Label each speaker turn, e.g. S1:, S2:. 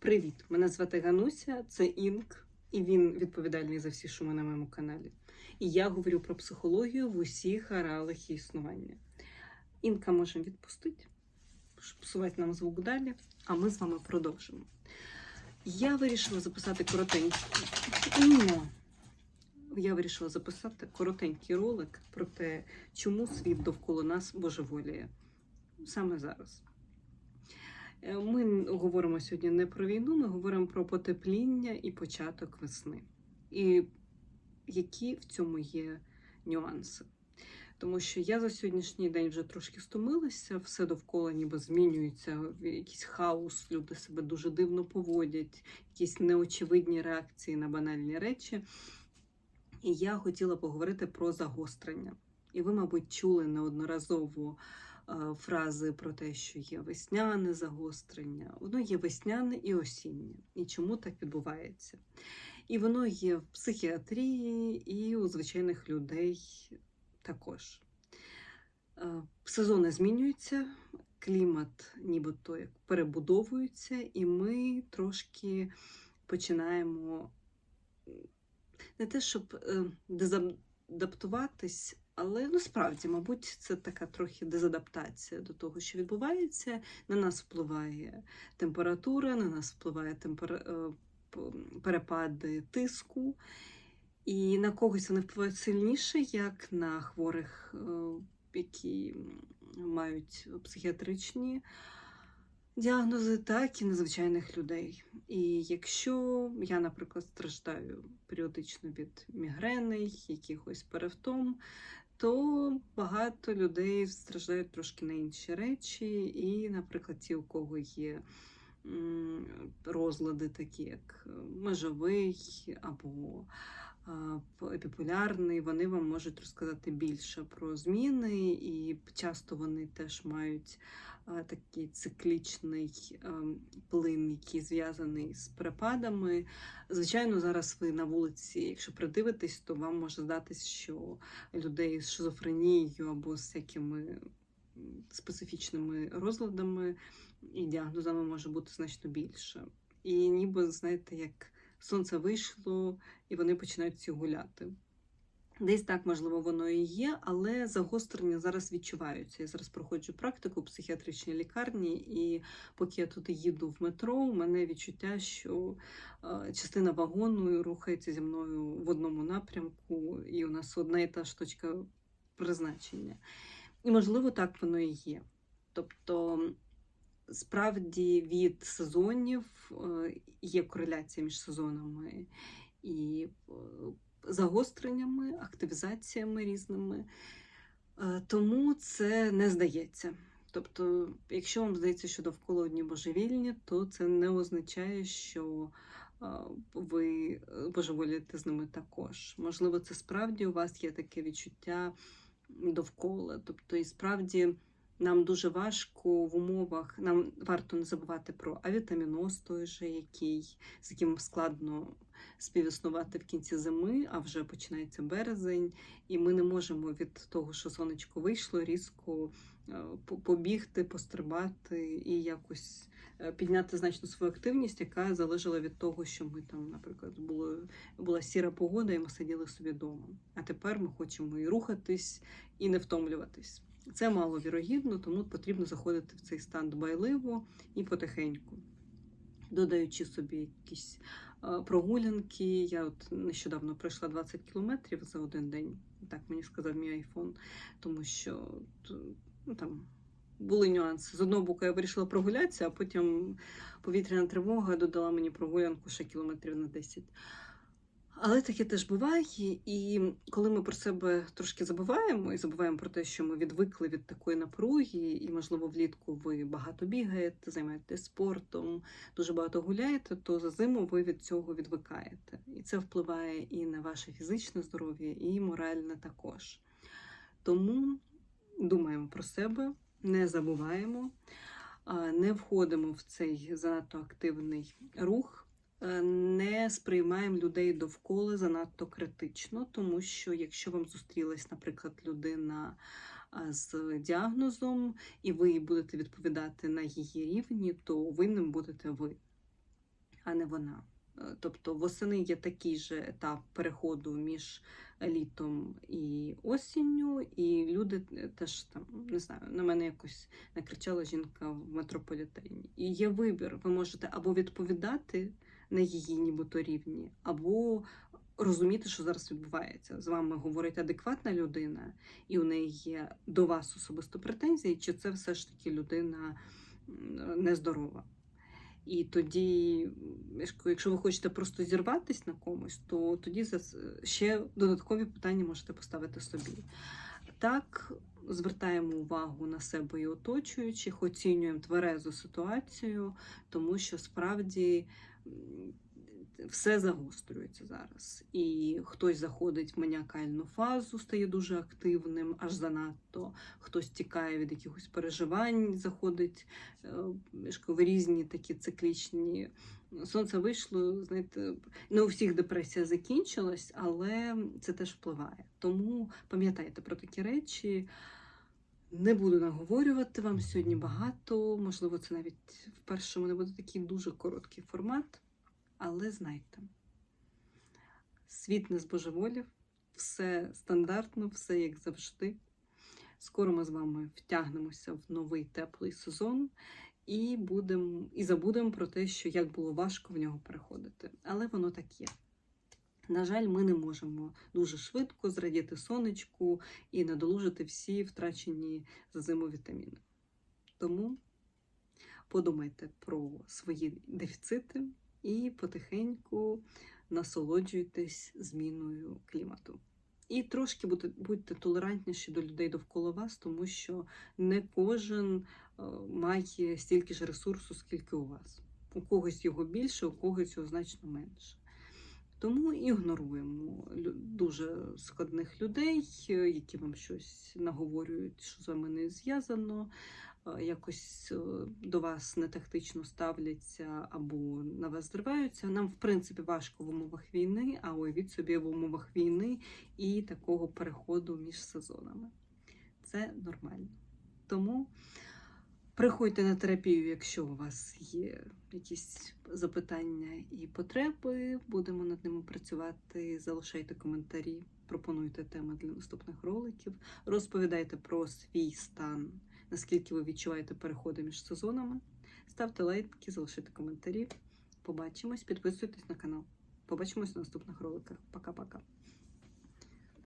S1: Привіт! Мене звати Гануся, це Інк, і він відповідальний за всі шуми на моєму каналі. І я говорю про психологію в усіх ареалах її існування. Інка можемо відпустити, щоб псувати нам звук далі, а ми з вами продовжимо. Я вирішила записати коротенький. Я вирішила записати коротенький ролик про те, чому світ довкола нас божеволіє саме зараз. Е, Ми говоримо сьогодні не про війну, ми говоримо про потепління і початок весни. І які в цьому є нюанси. Тому що я за сьогоднішній день вже трошки стомилася, все довкола ніби змінюється, якийсь хаос, люди себе дуже дивно поводять, якісь неочевидні реакції на банальні речі. І я хотіла поговорити про загострення. І ви, мабуть, чули неодноразово фрази про те, що є весняне загострення, воно є весняне і осіннє. І чому так відбувається? І воно є в психіатрії і у звичайних людей також. Е, Сезони змінюються, клімат нібито як перебудовується, і ми трошки починаємо не те, щоб е, дезадаптуватись, але ну справді, мабуть, це така трохи дезадаптація до того, що відбувається. На нас впливає температура, на нас впливає темпера... е, перепади тиску, і на когось вони впливають сильніше, як на хворих, е, які мають психіатричні діагнози, так і на звичайних людей. І якщо я, наприклад, страждаю періодично від мігрени, якихось перевтом, то багато людей страждають трошки на інші речі, і, наприклад, ті, у кого є розлади, такі як е, межовий або епіполярний, вони вам можуть розказати більше про зміни, і часто вони теж мають такий циклічний ем, плин, який зв'язаний з перепадами. Звичайно, зараз ви на вулиці, якщо придивитесь, то вам може здатись, що людей з шизофренією або з всякими м, специфічними розладами і діагнозами може бути значно більше. І ніби, знаєте, як сонце вийшло, і вони починають всі гуляти. Десь так, можливо, воно і є, але загострення зараз відчуваються. Я зараз проходжу практику в психіатричній лікарні, і поки я туди їду в метро, у мене відчуття, що е, частина вагону рухається зі мною в одному напрямку, і у нас одна і та ж точка призначення. І, можливо, так воно і є. Тобто, справді від сезонів е, є кореляція між сезонами і е, загостреннями, активізаціями різними. Е, Тому це не здається. Тобто, якщо вам здається, що довкола одні божевільні, то це не означає, що ви божеволієте з ними також. Можливо, це справді у вас є таке відчуття довкола. Тобто, і справді нам дуже важко в умовах, нам варто не забувати про авітаміноз той же, який, з яким складно співіснувати в кінці зими, а вже починається березень, і ми не можемо від того, що сонечко вийшло, різко е, побігти, пострибати і якось е, підняти значно свою активність, яка залежала від того, що ми там, наприклад, було, була сіра погода, і ми сиділи собі вдома. А тепер ми хочемо і рухатись, і не втомлюватись. Це маловірогідно, тому потрібно заходити в цей стан дбайливо і потихеньку, додаючи собі якісь е, прогулянки. Я от нещодавно пройшла 20 кілометрів за один день, так мені сказав мій айфон, тому що ну, там були нюанси. З одного боку, я вирішила прогулятися, а потім повітряна тривога додала мені прогулянку ще кілометрів на 10. Але таке теж буває, і коли ми про себе трошки забуваємо і забуваємо про те, що ми відвикли від такої напруги, і, можливо, влітку ви багато бігаєте, займаєтесь спортом, дуже багато гуляєте, то за зиму ви від цього відвикаєте. І це впливає і на ваше фізичне здоров'я, і моральне також. Тому думаємо про себе, не забуваємо, не входимо в цей занадто активний рух. Е, Не сприймаємо людей довкола занадто критично, тому що якщо вам зустрілась, наприклад, людина з діагнозом, і ви будете відповідати на її рівні, то винним будете ви. а не вона. Е, Тобто восени є такий же етап переходу між літом і осінню, і люди е, теж там не знаю, на мене якось накричала жінка в метрополітені. І є вибір. Ви можете або відповідати на її нібито рівні, або розуміти, що зараз відбувається. З вами говорить адекватна людина, і у неї є до вас особисто претензії, чи це все ж таки людина нездорова. І тоді, якщо ви хочете просто зірватись на комусь, то тоді ще додаткові питання можете поставити собі. Так, звертаємо увагу на себе і оточуючих, оцінюємо тверезу ситуацію, тому що справді все загострюється зараз. І хтось заходить в маніакальну фазу, стає дуже активним, аж занадто. Хтось тікає від якихось переживань, заходить е, в різні такі циклічні. Сонце вийшло, знаєте, не у всіх депресія закінчилась, але це теж впливає. Тому пам'ятайте про такі речі. Не буду наговорювати вам сьогодні багато. Можливо, це навіть в першому не буде такий дуже короткий формат. Але знайте, світ не збожеволів, все стандартно, все як завжди. Скоро ми з вами втягнемося в новий теплий сезон і будемо і забудемо про те, що як було важко в нього переходити. Але воно так є. На жаль, ми не можемо дуже швидко зрадіти сонечку і надолужити всі втрачені за зиму вітаміни. Тому подумайте про свої дефіцити і потихеньку насолоджуйтесь зміною клімату. І трошки будьте, толерантніші до людей довкола вас, тому що не кожен е, має стільки ж ресурсу, скільки у вас. У когось його більше, у когось його значно менше. Тому ігноруємо дуже складних людей, е, які вам щось наговорюють, що з вами не зв'язано, е, якось е, до вас не тактично ставляться або на вас зриваються. Нам, в принципі, важко в умовах війни, а уявіть собі в умовах війни і такого переходу між сезонами. Це нормально. Тому приходьте на терапію, якщо у вас є якісь запитання і потреби. Будемо над ними працювати. Залишайте коментарі, пропонуйте теми для наступних роликів. Розповідайте про свій стан, наскільки ви відчуваєте переходи між сезонами. Ставте лайки, залишайте коментарі. Побачимось, підписуйтесь на канал. Побачимось в наступних роликах. Пока-пока.